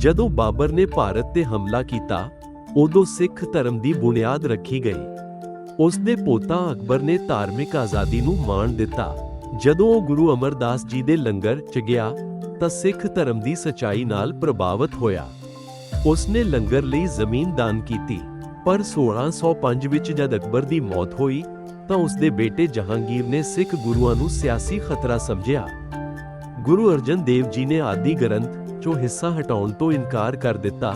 ਜਦੋਂ ਬਾਬਰ ਨੇ ਭਾਰਤ ਤੇ ਹਮਲਾ ਕੀਤਾ, ਉਦੋਂ ਸਿੱਖ ਧਰਮ ਦੀ ਬੁਨਿਆਦ ਰੱਖੀ ਗਈ। ਉਸ ਦੇ ਪੋਤਾ ਅਕਬਰ ਨੇ ਧਾਰਮਿਕ ਆਜ਼ਾਦੀ ਨੂੰ ਮਾਣ ਦਿੱਤਾ। ਜਦੋਂ ਉਹ ਗੁਰੂ ਅਮਰਦਾਸ ਜੀ ਦੇ ਲੰਗਰ 'ਚ ਗਿਆ, ਤਾਂ ਸਿੱਖ ਧਰਮ ਦੀ ਸਚਾਈ ਨਾਲ ਪ੍ਰਭਾਵਿਤ ਹੋਇਆ। ਉਸ ਨੇ ਲੰਗਰ ਲਈ ਜ਼ਮੀਨ ਦਾਨ ਕੀਤੀ, ਪਰ 1605 ਵਿੱਚ ਜਦ ਅਕਬਰ ਦੀ ਮੌਤ ਹੋਈ, ਤਾਂ ਉਸ ਦੇ ਬੇਟੇ ਜਹਾਂਗੀਰ ਨੇ ਸਿੱਖ ਗੁਰੂਆਂ ਨੂੰ ਸਿਆਸੀ ਖਤਰਾ ਸਮਝਿਆ। ਗੁਰੂ ਅਰਜਨ ਦੇਵ ਜੀ ਨੇ ਆਦਿ ਗ੍ਰੰਥ ਚੋਂ ਹਿੱਸਾ ਹਟਾਉਣ ਤੋਂ ਇਨਕਾਰ ਕਰ ਦਿੱਤਾ,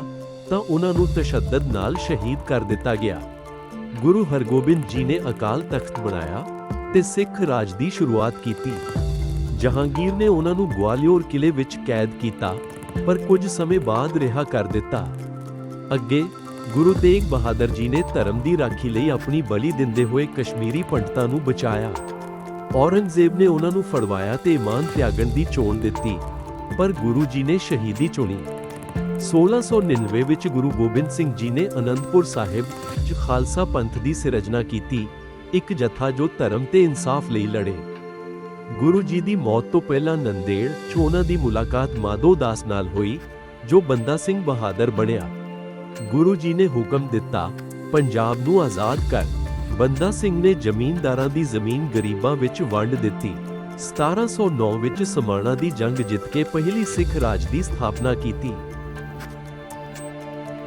ਤਾਂ ਉਹਨਾਂ ਨੂੰ ਤਸ਼ੱਦਦ ਨਾਲ ਸ਼ਹੀਦ ਕਰ ਦਿੱਤਾ ਗਿਆ। ਗੁਰੂ ਹਰਗੋਬਿੰਦ ਜੀ ਨੇ ਅਕਾਲ ਤਖਤ ਬਣਾਇਆ ਤੇ ਸਿੱਖ ਰਾਜ ਦੀ ਸ਼ੁਰੂਆਤ ਕੀਤੀ। ਜਹਾਂਗੀਰ ਨੇ ਉਹਨਾਂ ਨੂੰ ਗਵਾਲੀਅਰ ਕਿਲੇ ਵਿੱਚ ਕੈਦ ਕੀਤਾ, ਪਰ ਕੁਝ ਸਮੇਂ ਬਾਅਦ ਰਿਹਾ ਕਰ ਦਿੱਤਾ। ਅੱਗੇ, ਗੁਰੂ ਤੇਗ ਬਹਾਦਰ ਜੀ ਨੇ ਧਰਮ ਦੀ ਰਾਖੀ ਲਈ ਆਪਣੀ ਬਲੀ ਦਿੰਦੇ ਹੋਏ ਕਸ਼ਮੀਰੀ ਪੰਡਤਾਂ ਨੂੰ ਬਚਾਇਆ। ਔਰੰਗਜ਼ੇਬ ਨੇ ਉਹਨਾਂ ਨੂੰ ਫੜਵਾਇਆ ਤੇ ਇਮਾਨ ਤਿਆਗਣ ਦੀ ਚੋਣ ਦਿੱਤੀ। ਪਰ ਗੁਰੂ ਜੀ ਨੇ ਸ਼ਹੀਦੀ ਚੁਣੀ। 1699 ਵਿੱਚ ਗੁਰੂ ਗੋਬਿੰਦ ਸਿੰਘ ਜੀ ਨੇ ਅਨੰਦਪੁਰ ਸਾਹਿਬ 'ਚ ਖਾਲਸਾ ਪੰਥ ਦੀ ਸਿਰਜਣਾ ਕੀਤੀ, ਇੱਕ ਜਥਾ ਜੋ ਧਰਮ ਤੇ ਇਨਸਾਫ ਲਈ ਲੜੇ। ਗੁਰੂ ਜੀ ਦੀ ਮੌਤ ਤੋਂ ਪਹਿਲਾਂ ਨੰਦੇੜ 'ਚ ਦੀ ਮੁਲਾਕਾਤ ਮਾਧੋ ਦਾਸ ਨਾਲ ਹੋਈ, ਜੋ ਬੰਦਾ ਸਿੰਘ ਬਹਾਦਰ ਬਣਿਆ। ਗੁਰੂ ਜੀ ਨੇ ਹੁਕਮ ਦਿੱਤਾ, ਪੰਜਾਬ ਨੂੰ ਆਜ਼ਾਦ ਕਰ। ਬੰਦਾ ਸਿੰਘ ਨੇ ਜ਼ਮੀਨਦਾਰਾਂ ਦੀ ਜ਼ਮੀਨ ਗਰੀਬਾਂ ਵਿੱਚ ਵੰਡ ਦਿੱਤੀ। 1709 ਵਿੱਚ ਸਮਾਣਾ ਦੀ ਜੰਗ ਜਿੱਤ ਕੇ ਪਹਿਲੀ ਸਿੱਖ ਰਾਜ ਦੀ ਸਥਾਪਨਾ ਕੀਤੀ।